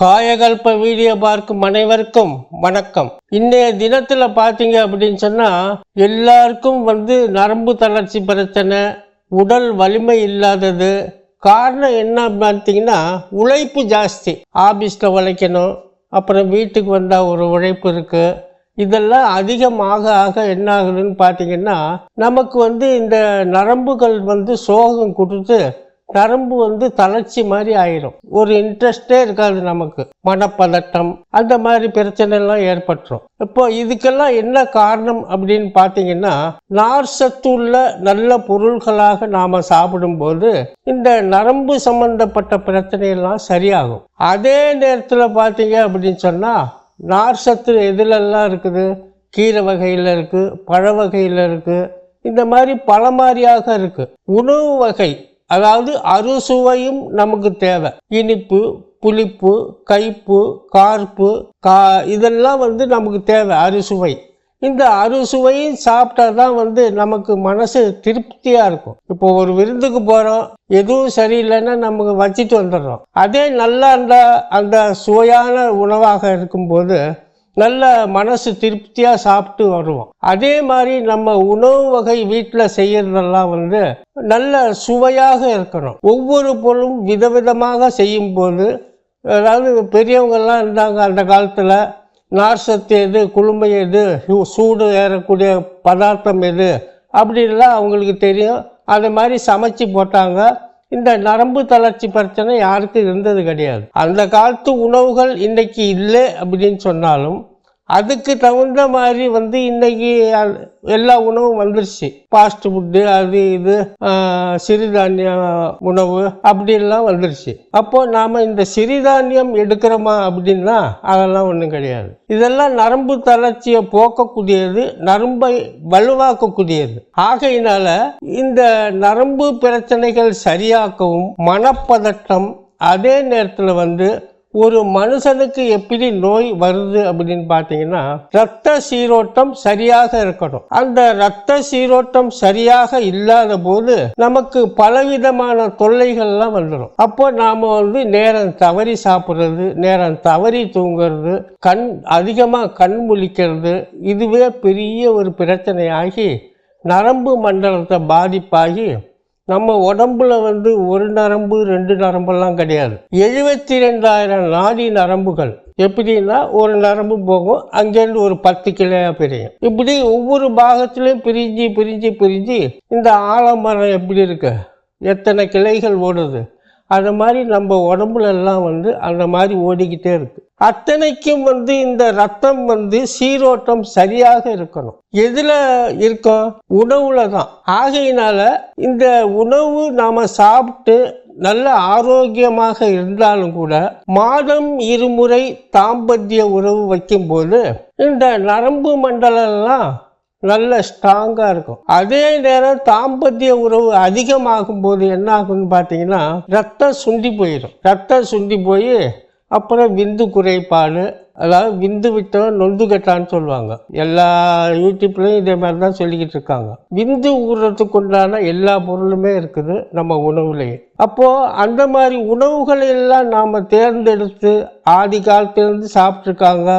காயகல்ப video பார்க்கும் அனைவருக்கும் வணக்கம். இன்றைய தினத்தில் பார்த்தீங்க அப்படின்னு சொன்னால் எல்லாருக்கும் வந்து நரம்பு தளர்ச்சி பிரச்சனை உடல் வலிமை இல்லாதது. காரணம் என்ன பார்த்தீங்கன்னா உழைப்பு ஜாஸ்தி. ஆஃபீஸில் உழைக்கணும் அப்புறம் வீட்டுக்கு வந்தால் ஒரு உழைப்பு இருக்குது இதெல்லாம் அதிகமாக ஆக என்ன ஆகுதுன்னு பார்த்தீங்கன்னா நமக்கு வந்து இந்த நரம்புகள் வந்து சோகம் கொடுத்து நரம்பு வந்து தளர்ச்சி மாதிரி ஆயிரும். ஒரு இன்ட்ரெஸ்டே இருக்காது நமக்கு. மனப்பதட்டம் அந்த மாதிரி பிரச்சனை எல்லாம் ஏற்பட்டுரும். இப்போ இதுக்கெல்லாம் என்ன காரணம் அப்படின்னு பார்த்தீங்கன்னா நார் சத்து உள்ள நல்ல பொருள்களாக நாம சாப்பிடும்போது இந்த நரம்பு சம்பந்தப்பட்ட பிரச்சனையெல்லாம் சரியாகும். அதே நேரத்தில் பார்த்தீங்க அப்படின்னு சொன்னால் நார் சத்து எதுலெல்லாம் இருக்குது? கீரை வகையில் இருக்குது பழ வகையில் இருக்குது இந்த மாதிரி பல மாதிரியாக இருக்குது உணவு வகை அதாவது அறுசுவையும் நமக்கு தேவை. இனிப்பு புளிப்பு கைப்பு கார்ப்பு கா இதெல்லாம் வந்து நமக்கு தேவை அறுசுவை இந்த அறுசுவையும் சாப்பிட்டா தான் வந்து நமக்கு மனசு திருப்தியாக இருக்கும். இப்போ ஒரு விருந்துக்கு போகிறோம் எதுவும் சரியில்லைன்னா நமக்கு வச்சுட்டு வந்துடுறோம். அதே நல்லா அந்த அந்த சுவையான உணவாக இருக்கும்போது நல்ல மனசு திருப்தியாக சாப்பிட்டு வருவோம். அதே மாதிரி நம்ம உணவு வகை வீட்டில் செய்யறதெல்லாம் வந்து நல்ல சுவையாக இருக்கணும். ஒவ்வொரு பொருளும் விதவிதமாக செய்யும்போது அதாவது பெரியவங்கெல்லாம் இருந்தாங்க அந்த காலத்தில் நார் சத்து எது குளுமை எது சூடு ஏறக்கூடிய பதார்த்தம் எது அப்படின்லாம் அவங்களுக்கு தெரியும். அது மாதிரி சமைச்சு போட்டாங்க. இந்த நரம்பு தளர்ச்சி பிரச்சனை யாருக்கும் இருந்தது கிடையாது. அந்த காலத்து உணவுகள் இன்னைக்கு இல்லை அப்படின்னு சொன்னாலும் அதுக்கு தகுந்த மாதிரி வந்து இன்னைக்கு எல்லா உணவும் வந்துருச்சு. ஃபாஸ்ட் ஃபுட்டு அது இது சிறுதானிய உணவு அப்படின்லாம் வந்துருச்சு. அப்போ நாம் இந்த சிறுதானியம் எடுக்கிறோமா அப்படின்னா அதெல்லாம் ஒன்றும் கிடையாது. இதெல்லாம் நரம்பு தளர்ச்சியை போக்கக்கூடியது நரம்பை வலுவாக்கக்கூடியது. ஆகையினால இந்த நரம்பு பிரச்சனைகள் சரியாக்கவும் மனப்பதட்டம் அதே நேரத்தில் வந்து ஒரு மனுஷனுக்கு எப்படி நோய் வருது அப்படின்னு பார்த்தீங்கன்னா ரத்த சீரோட்டம் சரியாக இருக்கணும். அந்த ரத்த சீரோட்டம் சரியாக இல்லாத போது நமக்கு பலவிதமான தொல்லைகள்லாம் வந்துடும் அப்போ நாம் வந்து நேரம் தவறி சாப்பிட்றது நேரம் தவறி தூங்குறது கண் அதிகமாக கண் முழிக்கிறது இதுவே பெரிய ஒரு பிரச்சனையாகி நரம்பு மண்டலத்தை பாதிப்பாகி நம்ம உடம்புல வந்து ஒரு நரம்பு ரெண்டு நரம்பெல்லாம் கிடையாது. எழுபத்தி ரெண்டாயிரம் நாடி நரம்புகள். எப்படின்னா ஒரு நரம்பு போகும் அங்கேருந்து ஒரு பத்து கிளையாக பிரியும். இப்படி ஒவ்வொரு பாகத்திலையும் பிரிஞ்சு பிரிஞ்சு பிரிஞ்சு இந்த ஆலமரம் எப்படி இருக்கு? எத்தனை கிளைகள் ஓடுது? அது மாதிரி நம்ம உடம்புல எல்லாம் வந்து அந்த மாதிரி ஓடிக்கிட்டே இருக்கு. அத்தனைக்கும் வந்து இந்த ரத்தம் வந்து சீரோட்டம் சரியாக இருக்கணும். எதுல இருக்கும்? உணவுல தான். ஆகையினால இந்த உணவு நாம சாப்பிட்டு நல்ல ஆரோக்கியமாக இருந்தாலும் கூட மாதம் இருமுறை தாம்பத்திய உறவு வைக்கும்போது இந்த நரம்பு மண்டலம்லாம் நல்ல ஸ்ட்ராங்காக இருக்கும். அதே நேரம் தாம்பத்திய உறவு அதிகமாகும் போது என்ன ஆகும்னு பார்த்தீங்கன்னா ரத்தம் சுண்டி போயிடும் ரத்தம் சுண்டி போய் அப்புறம் விந்து குறைபாடு அதாவது விந்து விட்டவன் நொந்து கட்டான்னு சொல்லுவாங்க. எல்லா யூடியூப்லையும் இதே மாதிரி தான் சொல்லிக்கிட்டு இருக்காங்க. விந்து ஊறுறதுக்கு உண்டான எல்லா பொருளுமே இருக்குது நம்ம உணவுலேயே. அப்போது அந்த மாதிரி உணவுகளை எல்லாம் நாம் தேர்ந்தெடுத்து ஆதி காலத்திலேருந்து சாப்பிட்ருக்காங்க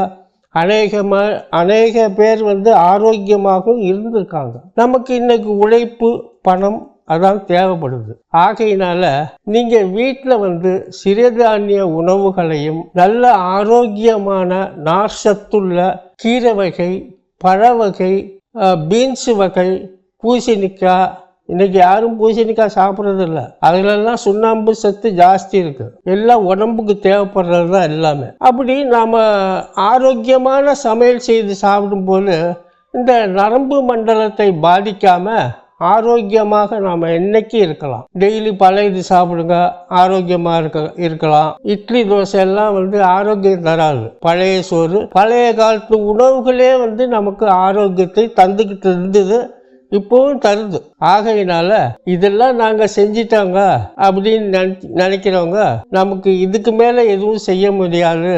அநேகமாக அநேக பேர் வந்து ஆரோக்கியமாகவும் இருந்திருக்காங்க. நமக்கு இன்னைக்கு உழைப்பு பணம் அதான் தேவைப்படுது. ஆகையினால நீங்க வீட்டில் வந்து சிறுதானிய உணவுகளையும் நல்ல ஆரோக்கியமான நார் சத்துள்ள கீரை வகை பழ வகை பீன்ஸ் வகை பூசணிக்காய் இன்னைக்கு யாரும் பூசணிக்காய் சாப்பிட்றது இல்லை அதுலெல்லாம் சுண்ணாம்பு சத்து ஜாஸ்தி இருக்கு. எல்லாம் உடம்புக்கு தேவைப்படுறது தான் எல்லாமே. அப்படி நாம் ஆரோக்கியமான சமையல் செய்து சாப்பிடும்போது இந்த நரம்பு மண்டலத்தை பாதிக்காமல் ஆரோக்கியமாக நாம் என்னைக்கு இருக்கலாம்? டெய்லி பழைய இது சாப்பிடுங்க ஆரோக்கியமாக இருக்க இருக்கலாம். இட்லி தோசை எல்லாம் வந்து ஆரோக்கியம் தராது. பழைய சோறு பழைய காலத்து உணவுகளே வந்து நமக்கு ஆரோக்கியத்தை தந்துக்கிட்டு இருந்தது இப்போவும் தருது. ஆகையினால இதெல்லாம் நாங்கள் செஞ்சிட்டாங்க அப்படின்னு நினைக்கிறவங்க நமக்கு இதுக்கு மேலே எதுவும் செய்ய முடியாது.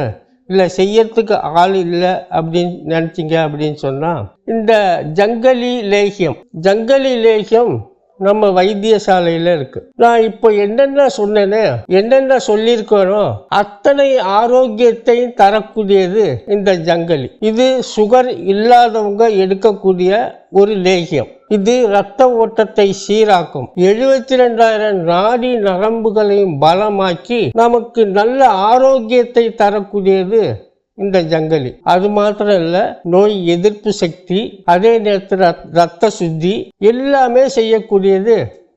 இல்லை செய்யறதுக்கு ஆள் இல்லை அப்படின்னு நினச்சிங்க அப்படின்னு சொன்னால் இந்த ஜங்கலி லேகியம் ஜங்கலி லேகியம் நம்ம வைத்தியசாலையில் இருக்கு. நான் இப்போ என்னென்ன சொன்னேனே என்னென்ன சொல்லியிருக்கிறோம் அத்தனை ஆரோக்கியத்தையும் தரக்கூடியது இந்த ஜங்கலி. இது சுகர் இல்லாதவங்க எடுக்கக்கூடிய ஒரு லேகியம் இது இரத்த ஓட்டத்தை சீராக்கும். எழுபத்தி ரெண்டாயிரம் நாடி நரம்புகளையும் பலமாக்கி நமக்கு நல்ல ஆரோக்கியத்தை தரக்கூடியது இந்த ஜங்கலி. அது மாத்திரம் இல்ல நோய் எதிர்ப்பு சக்தி அதே நேரத்தில் ரத்த சுத்தி எல்லாமே செய்யக்கூடியது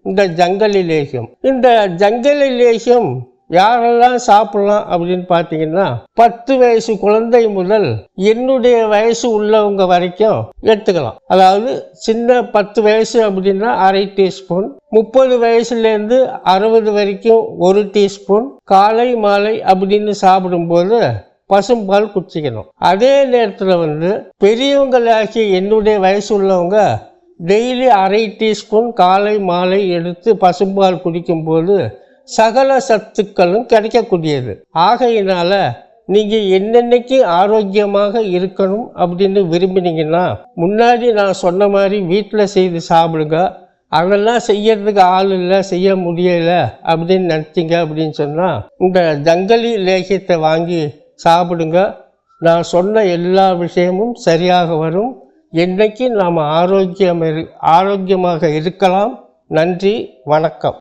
இந்த ஜங்கலி லேகியம் இந்த ஜங்கலி லேகியம் யாரெல்லாம் சாப்பிடலாம் அப்படின்னு பார்த்தீங்கன்னா பத்து வயசு குழந்தை முதல் என்னுடைய வயசு உள்ளவங்க வரைக்கும் எடுத்துக்கலாம். அதாவது சின்ன பத்து வயசு அப்படின்னா அரை டீஸ்பூன் முப்பது வயசுலேருந்து அறுபது வரைக்கும் ஒரு டீஸ்பூன் காலை மாலை அப்படின்னு சாப்பிடும்போது பசும்பால் குடிச்சிக்கணும். அதே நேரத்தில் வந்து பெரியவங்களாகி என்னுடைய வயசு உள்ளவங்க டெய்லி அரை டீஸ்பூன் காலை மாலை எடுத்து பசும்பால் குடிக்கும்போது சகல சத்துக்களும் கிடைக்கக்கூடியது. ஆகையினால நீங்கள் என்னென்னைக்கு ஆரோக்கியமாக இருக்கணும் அப்படின்னு விரும்பினீங்கன்னா முன்னாடி நான் சொன்ன மாதிரி வீட்டில் செய்து சாப்பிடுங்க. அதெல்லாம் செய்யறதுக்கு ஆள் இல்லை செய்ய முடியலை அப்படின்னு நினச்சிங்க அப்படின்னு சொன்னால் இந்த ஜங்கலி லேகியத்தை வாங்கி சாப்பிடுங்க. நான் சொன்ன எல்லா விஷயமும் சரியாக வரும். என்னைக்கு நாம் ஆரோக்கியம் ஆரோக்கியமாக இருக்கலாம். நன்றி வணக்கம்.